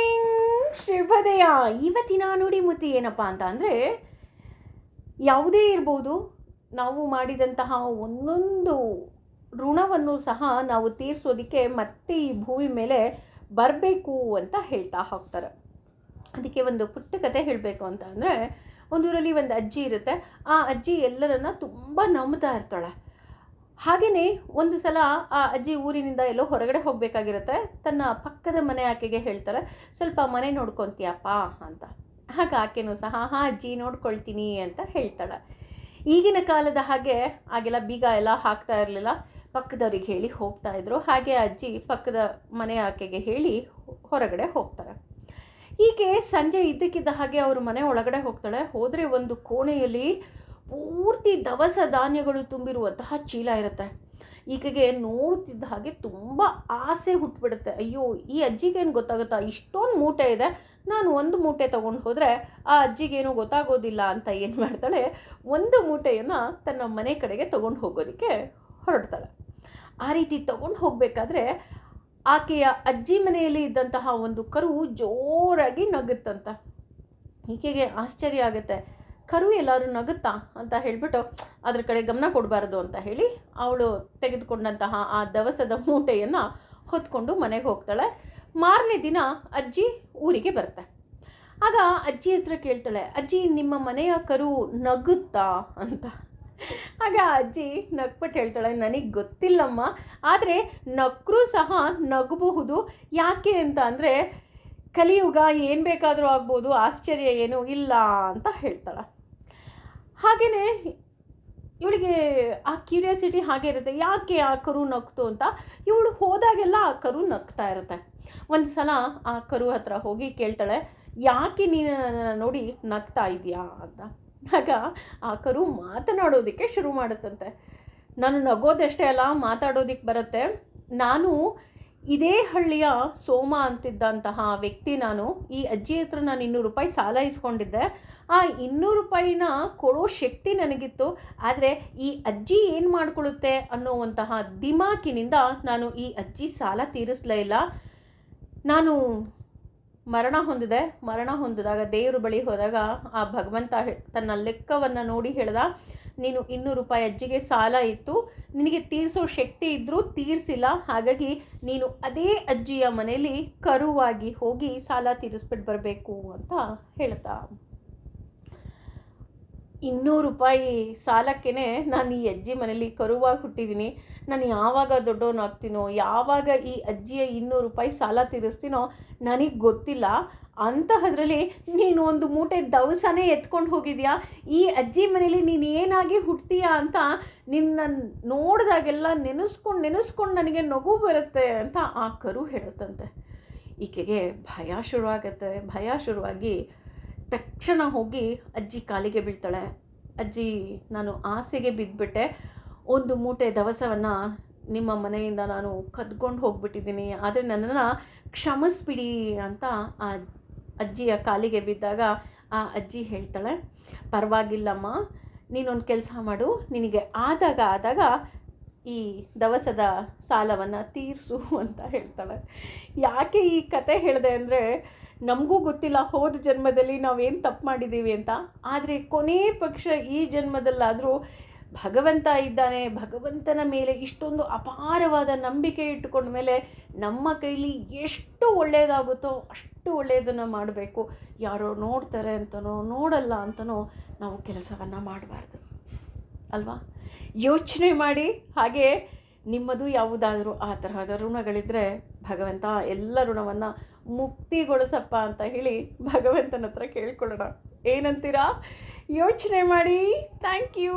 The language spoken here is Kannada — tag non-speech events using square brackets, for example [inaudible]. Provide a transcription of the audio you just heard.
ಮಾರ್ನಿಂಗ್ ಶುಭೋದಯ ಇವತ್ತಿನ ನುಡಿಮುತ್ತಿ ಏನಪ್ಪ ಅಂತ ಅಂದರೆ, ಯಾವುದೇ ಇರ್ಬೋದು, ನಾವು ಮಾಡಿದಂತಹ ಒಂದೊಂದು ಋಣವನ್ನು ಸಹ ನಾವು ತೀರಿಸೋದಕ್ಕೆ ಮತ್ತೆ ಈ ಭೂಮಿ ಮೇಲೆ ಬರಬೇಕು ಅಂತ ಹೇಳ್ತಾ ಹೋಗ್ತಾರೆ. ಅದಕ್ಕೆ ಒಂದು ಪುಟ್ಟ ಕತೆ ಹೇಳಬೇಕು ಅಂತ ಅಂದರೆ, ಒಂದೂರಲ್ಲಿ ಒಂದು ಅಜ್ಜಿ ಇರುತ್ತೆ. ಆ ಅಜ್ಜಿ ಎಲ್ಲರನ್ನ ತುಂಬ ನಂಬ್ತಾ ಇರ್ತಾಳೆ. ಹಾಗೆಯೇ ಒಂದು ಸಲ ಆ ಅಜ್ಜಿ ಊರಿನಿಂದ ಎಲ್ಲೋ ಹೊರಗಡೆ ಹೋಗಬೇಕಾಗಿರುತ್ತೆ. ತನ್ನ ಪಕ್ಕದ ಮನೆ ಆಕೆಗೆ ಹೇಳ್ತಾರೆ, ಸ್ವಲ್ಪ ಮನೆ ನೋಡ್ಕೊತೀಯಪ್ಪ ಅಂತ. ಆಗ ಆಕೆನೂ ಸಹ, ಹಾಂ, ಅಜ್ಜಿ ನೋಡ್ಕೊಳ್ತೀನಿ ಅಂತ ಹೇಳ್ತಾಳೆ. ಈಗಿನ ಕಾಲದ ಹಾಗೆ ಆಗೆಲ್ಲ ಬೀಗ ಎಲ್ಲ ಹಾಕ್ತಾ ಇರಲಿಲ್ಲ. ಪಕ್ಕದವ್ರಿಗೆ ಹೇಳಿ ಹೋಗ್ತಾ ಇದ್ರು. ಹಾಗೆ ಅಜ್ಜಿ ಪಕ್ಕದ ಮನೆ ಆಕೆಗೆ ಹೇಳಿ ಹೊರಗಡೆ ಹೋಗ್ತಾರೆ. ಹೀಗೆ ಸಂಜೆ ಇದ್ದಕ್ಕಿದ್ದ ಹಾಗೆ ಅವರು ಮನೆ ಒಳಗಡೆ ಹೋಗ್ತಾಳೆ. ಹೋದರೆ ಒಂದು ಕೋಣೆಯಲ್ಲಿ ಪೂರ್ತಿ ದವಸ ಧಾನ್ಯಗಳು ತುಂಬಿರುವಂತಹ ಚೀಲ ಇರುತ್ತೆ. ಈಕೆಗೆ ನೋಡ್ತಿದ್ದ ಹಾಗೆ ತುಂಬ ಆಸೆ ಹುಟ್ಟುಬಿಡುತ್ತೆ ಅಯ್ಯೋ, ಈ ಅಜ್ಜಿಗೇನು ಗೊತ್ತಾಗುತ್ತಾ? ಇಷ್ಟೊಂದು ಮೂಟೆ ಇದೆ. ನಾನು ಒಂದು ಮೂಟೆ ತೊಗೊಂಡು ಹೋದರೆ ಆ ಅಜ್ಜಿಗೇನು ಗೊತ್ತಾಗೋದಿಲ್ಲ ಅಂತ ಏನು ಮಾಡ್ತಾಳೆ? ಒಂದು ಮೂಟೆಯನ್ನು ತನ್ನ ಮನೆ ಕಡೆಗೆ ತೊಗೊಂಡು ಹೋಗೋದಕ್ಕೆ ಹೊರಡ್ತಾಳೆ. ಆ ರೀತಿ ತೊಗೊಂಡು ಹೋಗಬೇಕಾದ್ರೆ ಆಕೆಯ ಅಜ್ಜಿ ಮನೆಯಲ್ಲಿ ಇದ್ದಂತಹ ಒಂದು ಕರು ಜೋರಾಗಿ ನಗುತ್ತಂತ. ಈಕೆಗೆ ಆಶ್ಚರ್ಯ ಆಗುತ್ತೆ. ಕರು ಎಲ್ಲರೂ ನಗುತ್ತಾ ಅಂತ ಹೇಳಿಬಿಟ್ಟು ಅದ್ರ ಕಡೆ ಗಮನ ಕೊಡಬಾರ್ದು ಅಂತ ಹೇಳಿ ಅವಳು ತೆಗೆದುಕೊಂಡಂತಹ ಆ ದವಸದ ಮೂಟೆಯನ್ನು ಹೊತ್ಕೊಂಡು ಮನೆಗೆ ಹೋಗ್ತಾಳೆ. ಮಾರನೇ ದಿನ ಅಜ್ಜಿ ಊರಿಗೆ ಬರುತ್ತೆ. ಆಗ ಅಜ್ಜಿ ಹತ್ರ ಕೇಳ್ತಾಳೆ, ಅಜ್ಜಿ, ನಿಮ್ಮ ಮನೆಯ ಕರು ನಗುತ್ತಾ? ಅಂತ. ಆಗ ಅಜ್ಜಿ ನಗ್ಬಿಟ್ಟು ಹೇಳ್ತಾಳೆ, ನನಗೆ ಗೊತ್ತಿಲ್ಲಮ್ಮ, ಆದರೆ ನಕ್ಕರೂ ಸಹ ನಗಬಹುದು. ಯಾಕೆ ಅಂತ ಅಂದರೆ ಕಲಿಯುಗ ಏನು ಬೇಕಾದರೂ ಆಗ್ಬೋದು, ಆಶ್ಚರ್ಯ ಏನೂ ಇಲ್ಲ ಅಂತ ಹೇಳ್ತಾಳೆ. ಹಾಗೆಯೇ ಇವಳಿಗೆ ಆ ಕ್ಯೂರಿಯಾಸಿಟಿ ಹಾಗೆ ಇರುತ್ತೆ. ಯಾಕೆ ಆ ಕರು ನಕ್ತು ಅಂತ? ಇವಳು ಹೋದಾಗೆಲ್ಲ ಆ ಕರು ನಗ್ತಾ ಇರುತ್ತೆ. ಒಂದು ಸಲ ಆ ಕರು ಹತ್ರ ಹೋಗಿ ಕೇಳ್ತಾಳೆ, ಯಾಕೆ ನೀನು ನೋಡಿ ನಗ್ತಾ ಇದೆಯಾ ಅಂತ. ಆಗ ಆ ಕರು ಮಾತನಾಡೋದಕ್ಕೆ ಶುರು ಮಾಡುತ್ತಂತೆ. ನಾನು ನಗೋದಷ್ಟೇ ಅಲ್ಲ ಮಾತಾಡೋದಕ್ಕೆ ಬರುತ್ತೆ. ನಾನು ಇದೇ ಹಳ್ಳಿಯ ಸೋಮ ಅಂತಿದ್ದಂತಹ ವ್ಯಕ್ತಿ ನಾನು, ಈ ಅಜ್ಜಿ ಹತ್ರ ನಾನು ಇನ್ನೂರು ರೂಪಾಯಿ ಸಾಲ ಇಸ್ಕೊಂಡಿದ್ದೆ. ಆ ಇನ್ನೂರು ರೂಪಾಯಿನ ಕೊಡೋ ಶಕ್ತಿ ನನಗಿತ್ತು. ಆದರೆ ಈ ಅಜ್ಜಿ ಏನು ಮಾಡಿಕೊಳ್ಳುತ್ತೆ ಅನ್ನೋವಂತಹ ದಿಮಾಕಿನಿಂದ ನಾನು ಈ ಅಜ್ಜಿ ಸಾಲ ತೀರಿಸಲೇ ಇಲ್ಲ. ನಾನು ಮರಣ ಹೊಂದಿದೆ. ಮರಣ ಹೊಂದಿದಾಗ ದೇವರು ಬಳಿ ಹೋದಾಗ ಆ ಭಗವಂತ ತನ್ನ ಲೆಕ್ಕವನ್ನು ನೋಡಿ ಹೇಳ್ದ ನೀನು ಇನ್ನೂರು ರೂಪಾಯಿ ಅಜ್ಜಿಗೆ ಸಾಲ ಇತ್ತು. ನಿನಗೆ ತೀರಿಸೋ ಶಕ್ತಿ ಇದ್ದರೂ ತೀರಿಸಿಲ್ಲ. ಹಾಗಾಗಿ ನೀನು ಅದೇ ಅಜ್ಜಿಯ ಮನೆಯಲ್ಲಿ ಕರುವಾಗಿ ಹೋಗಿ ಸಾಲ ತೀರಿಸ್ಬಿಟ್ಟು ಬರಬೇಕು ಅಂತ ಹೇಳ್ತಾ. ಇನ್ನೂರು ರೂಪಾಯಿ ಸಾಲಕ್ಕೇ ನಾನು ಈ ಅಜ್ಜಿ ಮನೇಲಿ ಕರುವಾಗಿ ಹುಟ್ಟಿದ್ದೀನಿ. ನಾನು ಯಾವಾಗ ದೊಡ್ಡವನಾಗ್ತೀನೋ, ಯಾವಾಗ ಈ ಅಜ್ಜಿಯ ಇನ್ನೂರು ರೂಪಾಯಿ ಸಾಲ ತೀರಿಸ್ತೀನೋ ನನಗೆ ಗೊತ್ತಿಲ್ಲ. ಅಂತಹದ್ರಲ್ಲಿ ನೀನು ಒಂದು ಮೂಟೆ ದವಸನೇ ಎತ್ಕೊಂಡು ಹೋಗಿದ್ಯಾ? ಈ ಅಜ್ಜಿ ಮನೇಲಿ ನೀನು ಏನಾಗಿ ಹುಟ್ತೀಯಾ ಅಂತ ನಿನ್ನ ನೋಡಿದಾಗೆಲ್ಲ ನೆನೆಸ್ಕೊಂಡು ನೆನೆಸ್ಕೊಂಡು ನನಗೆ ನಗು ಬರುತ್ತೆ ಅಂತ ಆ ಕರು ಹೇಳುತ್ತಂತೆ. ಈಕೆಗೆ ಭಯ ಶುರುವಾಗತ್ತೆ. ಭಯ ಶುರುವಾಗಿ ತಕ್ಷಣ ಹೋಗಿ ಅಜ್ಜಿ ಕಾಲಿಗೆ ಬೀಳ್ತಾಳೆ. ಅಜ್ಜಿ, ನಾನು ಆಸೆಗೆ ಬಿದ್ದುಬಿಟ್ಟೆ ಒಂದು ಮೂಟೆ ದವಸವನ್ನು ನಿಮ್ಮ ಮನೆಯಿಂದ ನಾನು ಕದ್ಕೊಂಡು ಹೋಗ್ಬಿಟ್ಟಿದ್ದೀನಿ. ಆದರೆ ನನ್ನನ್ನು ಕ್ಷಮಿಸ್ಬಿಡಿ ಅಂತ ಆ ಅಜ್ಜಿಯ ಕಾಲಿಗೆ ಬಿದ್ದಾಗ ಆ ಅಜ್ಜಿ ಹೇಳ್ತಾಳೆ, ಪರವಾಗಿಲ್ಲಮ್ಮ, ನೀನೊಂದು ಕೆಲಸ ಮಾಡು. ನಿನಗೆ ಆದಾಗ ಆದಾಗ ಈ ದವಸದ ಸಾಲವನ್ನು ತೀರಿಸು [laughs] ಅಂತ ಹೇಳ್ತಾಳೆ. ಯಾಕೆ ಈ ಕತೆ ಹೇಳಿದೆ ಅಂದರೆ, ನಮಗೂ ಗೊತ್ತಿಲ್ಲ, ಹೋದ ಜನ್ಮದಲ್ಲಿ ನಾವೇನು ತಪ್ಪು ಮಾಡಿದ್ದೀವಿ ಅಂತ. ಆದರೆ ಕೊನೆ ಪಕ್ಷ ಈ ಜನ್ಮದಲ್ಲಾದರೂ ಭಗವಂತ ಇದ್ದಾನೆ, ಭಗವಂತನ ಮೇಲೆ ಇಷ್ಟೊಂದು ಅಪಾರವಾದ ನಂಬಿಕೆ ಇಟ್ಟುಕೊಂಡ ಮೇಲೆ ನಮ್ಮ ಕೈಲಿ ಎಷ್ಟು ಒಳ್ಳೆಯದಾಗುತ್ತೋ ಅಷ್ಟು ಒಳ್ಳೆಯದನ್ನು ಮಾಡಬೇಕು. ಯಾರೋ ನೋಡ್ತಾರೆ ಅಂತನೋ, ನೋಡಲ್ಲ ಅಂತನೋ ನಾವು ಕೆಲಸವನ್ನು ಮಾಡಬಾರ್ದು. ಅಲ್ವಾ? ಯೋಚನೆ ಮಾಡಿ, ಹಾಗೆ ನಿಮ್ಮದು ಯಾವುದಾದರೂ ಆ ತರಹದ ಋಣಗಳಿದ್ದರೆ ಭಗವಂತ ಎಲ್ಲ ಋಣವನ್ನು ಮುಕ್ತಿಗೊಳಿಸಪ್ಪ ಅಂತ ಹೇಳಿ ಭಗವಂತನ ಹತ್ರ ಕೇಳ್ಕೊಳ್ಳೋಣ. ಏನಂತೀರಾ? ಯೋಚನೆ ಮಾಡಿ. Thank you.